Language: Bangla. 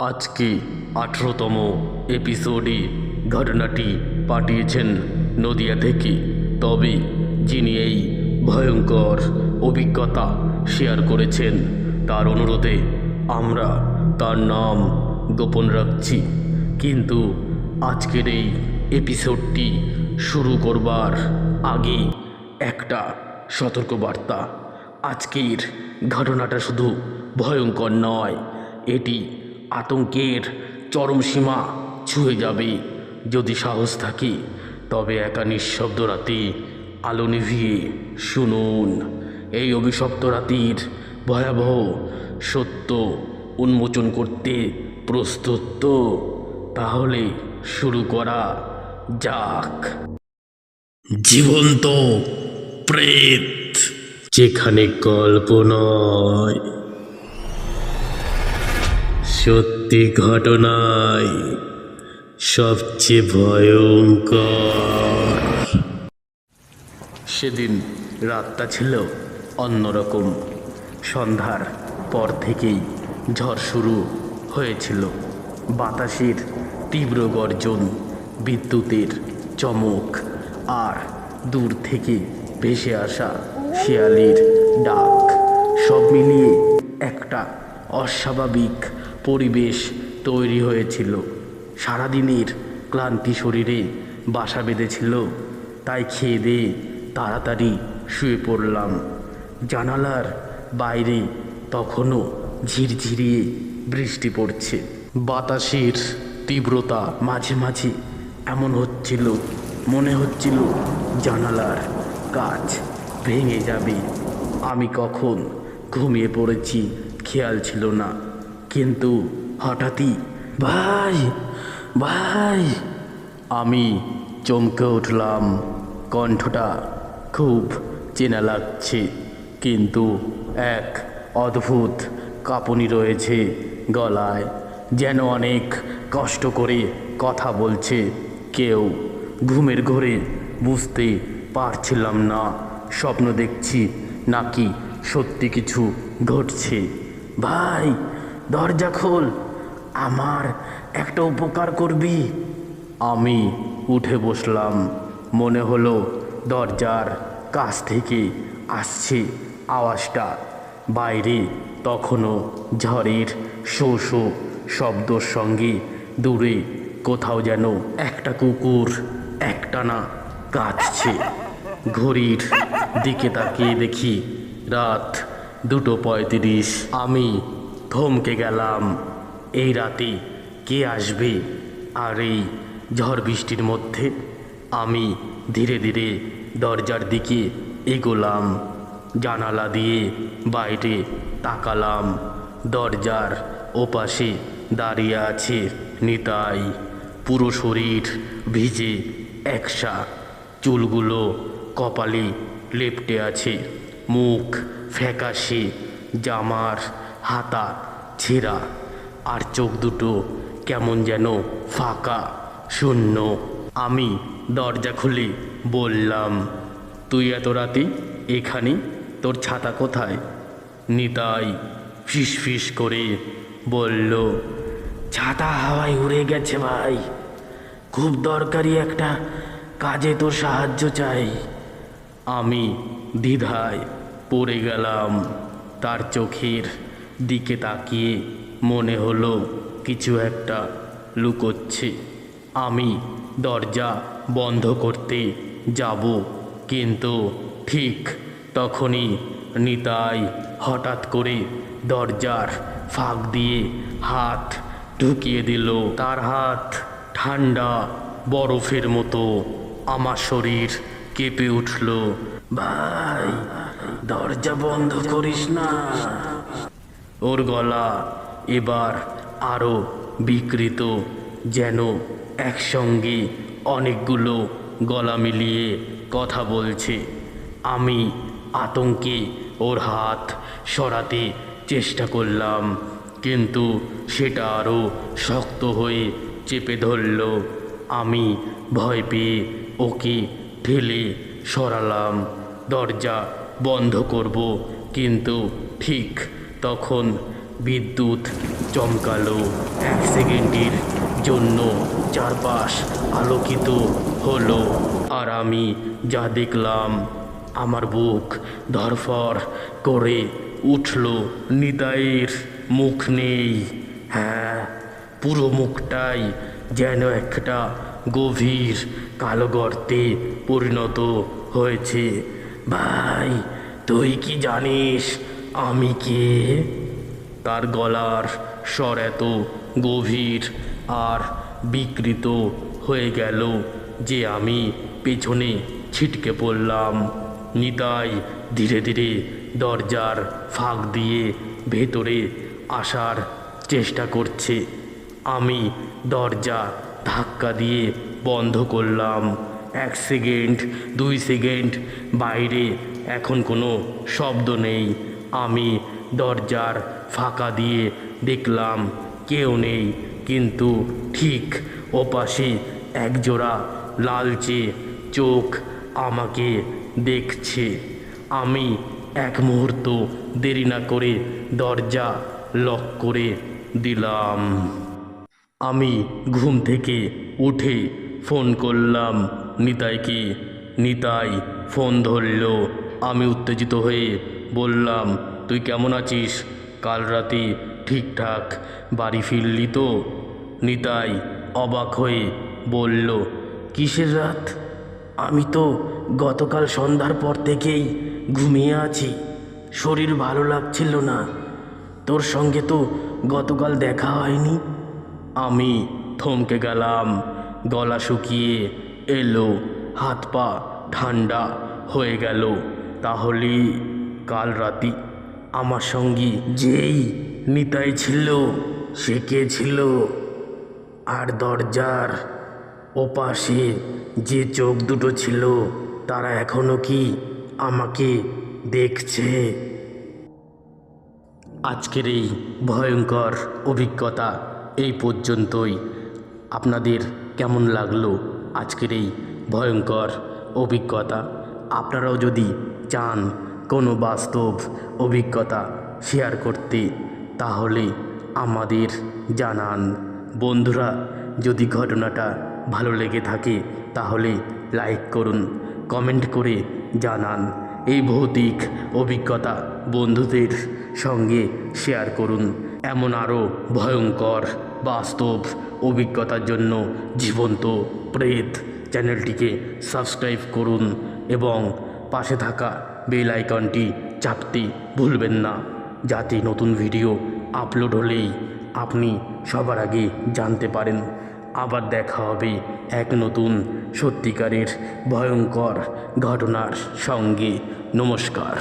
আজকে আঠেরোতম এপিসোডে ঘটনাটি পাঠিয়েছেন নদিয়া থেকে? তবে যিনি এই ভয়ঙ্কর অভিজ্ঞতা শেয়ার করেছেন, তার অনুরোধে আমরা তার নাম গোপন রাখছি। কিন্তু আজকের এই এপিসোডটি শুরু করবার আগে একটা সতর্কবার্তা। আজকের ঘটনাটা শুধু ভয়ঙ্কর নয়, এটি আতঙ্কের চরম সীমা ছুঁয়ে যাবে। যদি সাহস থাকে, তবে একা নিঃশব্দ রাতে আলো নিভিয়ে শুনুন। এই অভিশপ্ত রাতির ভয়াবহ সত্য উন্মোচন করতে প্রস্তুত তো? তাহলে শুরু করা যাক। জীবন্ত প্রেত, যেখানে গল্প নয় সত্যি ঘটনায় সবচেয়ে ভয়ঙ্কর। সেদিন রাতটা ছিল অন্যরকম। সন্ধ্যার পর থেকেই ঝড় শুরু হয়েছিল। বাতাসের তীব্র গর্জন, বিদ্যুতের চমক আর দূর থেকে ভেসে আসা শিয়ালির ডাক সব মিলিয়ে একটা অস্বাভাবিক পরিবেশ তৈরি হয়েছিল। সারাদিনের ক্লান্তি শরীরে বাসা বেঁধেছিল। তাই খেয়ে দিয়ে তাড়াতাড়ি শুয়ে পড়লাম। জানালার বাইরে তখনও ঝিরঝিরিয়ে বৃষ্টি পড়ছে। বাতাসের তীব্রতা মাঝে মাঝে এমন হচ্ছিল, মনে হচ্ছিল জানালার কাজ ভেঙে যাবে। আমি কখন ঘুমিয়ে পড়েছি খেয়াল ছিল না। কিন্তু হঠাৎই ভাই ভাই, আমি চমকে উঠলাম। কণ্ঠটা খুব চেনা লাগছে, কিন্তু এক অদ্ভুত কাঁপুনি রয়েছে গলায়, যেন অনেক কষ্ট করে কথা বলছে। কেউ ঘুমের ঘরে বুঝতে পারছিলাম না, স্বপ্ন দেখছি নাকি সত্যি কিছু ঘটছে। ভাই দরজা খোল। আমার একটা উপকার করবি। আমি উঠে বসলাম। মনে হলো দরজার কাছ থেকে আসছে আওয়াজটা। বাইরে তখনও ঝড়ের শো শো শব্দর সঙ্গে দূরে কোথাও যেন একটা কুকুর, একটানা কাঁদছে। ঘড়ির দিকে তাকিয়ে দেখি রাত দুটো পঁয়ত্রিশ। আমি থমকে গেলাম। এই রাতে কে আসবে? আর এই ঝড় বৃষ্টির মধ্যে আমি ধীরে ধীরে দরজার দিকে এগোলাম। জানালা দিয়ে বাইরে তাকালাম। দরজার ওপাশে দাঁড়িয়ে আছে নিতাই। পুরো শরীর ভিজে একসা। চুলগুলো কপালে লেপটে আছে। মুখ ফ্যাকাশে। জামার হাতা, ছেঁড়া, আর চোখ দুটো কেমন যেন ফাঁকা, শূন্য। আমি দরজা খুলে, বললাম, তুই এত রাতে এখানে? তোর ছাতা কোথায়? নিতাই ফিস ফিস করে বলল, ছাতা হাওয়ায় উড়ে গেছে ভাই। খুব দরকারি একটা কাজে তোর সাহায্য চাই। আমি দ্বিধায় পড়ে গেলাম তার চোখের দিকে তাকিয়ে মনে হলো কিছু একটা লুকোচ্ছে। আমি দরজা বন্ধ করতে যাব, কিন্তু ঠিক তখনই নিতাই হঠাৎ করে দরজার ফাঁক দিয়ে হাত ঢুকিয়ে দিল। তার হাত ঠান্ডা বরফের মতো, আমার শরীর কেঁপে উঠল। ভাই, দরজা বন্ধ করিস না। ওর গলা এবার আরও বিকৃত যেন একসঙ্গে অনেকগুলো গলা মিলিয়ে কথা বলছে। আমি আতঙ্কে ওর হাত সরাতে চেষ্টা করলাম, কিন্তু সেটা আরও শক্ত হয়ে চেপে ধরল। আমি ভয় পেয়ে ওকে ঠেলে সরালাম। দরজা বন্ধ করব, কিন্তু ঠিক তখন বিদ্যুৎ চমকালো। এক সেকেন্ডের জন্য চারপাশ আলোকিত হলো আর আমি যা দেখলাম, আমার বুক ধরফর করে উঠল, নিতাইয়ের মুখ নেই। হ্যাঁ পুরো মুখটাই যেন একটা গভীর কালো গর্তে পরিণত হয়েছে। ভাই, তুই কি জানিস আমি কে? তার গলার স্বর এত গভীর আর বিকৃত হয়ে গেল যে আমি পেছনে ছিটকে পড়লাম। নিতাই ধীরে ধীরে দরজার ফাঁক দিয়ে ভেতরে আসার চেষ্টা করছে। আমি দরজা ধাক্কা দিয়ে বন্ধ করলাম। এক সেকেন্ড, দুই সেকেন্ড, বাইরে এখন কোনো শব্দ নেই। আমি দরজার ফাঁকা দিয়ে দেখলাম কেউ নেই, কিন্তু ঠিক ওপাশে একজোড়া লালচে চোখ আমাকে দেখছে। আমি এক মুহূর্ত দেরি না করে দরজা লক করে দিলাম। আমি ঘুম থেকে উঠে ফোন করলাম নিতাইকে। নিতাই ফোন ধরল। আমি উত্তেজিত হয়ে বললাম, তুই কেমন আছিস? কাল রাতে ঠিকঠাক? বাড়ি ফিরলি তো? নিতাই অবাক হয়ে বলল, কিসের রাত? আমি তো গতকাল সন্ধ্যার পর থেকেই ঘুমিয়ে আছি। শরীর ভালো লাগছিল না। তোর সঙ্গে তো গতকাল দেখা হয়নি? আমি থমকে গেলাম, গলা শুকিয়ে এলো, হাত পা ঠান্ডা হয়ে গেল। তাহলে কাল রাতি। আমার সঙ্গী যেই নিতাই ছিল, সে কে ছিল? আর দরজার ওপাশে যে চোখ দুটো ছিল, তারা এখনও কি আমাকে দেখছে? আজকের এই ভয়ঙ্কর অভিজ্ঞতা এই পর্যন্তই। আপনাদের কেমন লাগল আজকের এই ভয়ঙ্কর অভিজ্ঞতা? আপনারাও যদি চান কোনো বাস্তব অভিজ্ঞতা শেয়ার করতে, তাহলে আমাদের জানান। বন্ধুরা, যদি ঘটনাটা ভালো লেগে থাকে, তাহলে লাইক করুন কমেন্ট করে জানান। এই ভৌতিক অভিজ্ঞতা বন্ধুদের সঙ্গে শেয়ার করুন। এমন আরও ভয়ঙ্কর বাস্তব অভিজ্ঞতার জন্য জীবন্ত প্রেত চ্যানেলটিকে সাবস্ক্রাইব করুন এবং পাশে থাকা বেল আইকনটি চাপতে ভুলবেন না। যাতে নতুন ভিডিও আপলোড হলেই আপনি সবার আগে জানতে পারেন। আবার দেখা হবে এক নতুন সত্যিকারের ভয়ঙ্কর ঘটনার সঙ্গে। নমস্কার।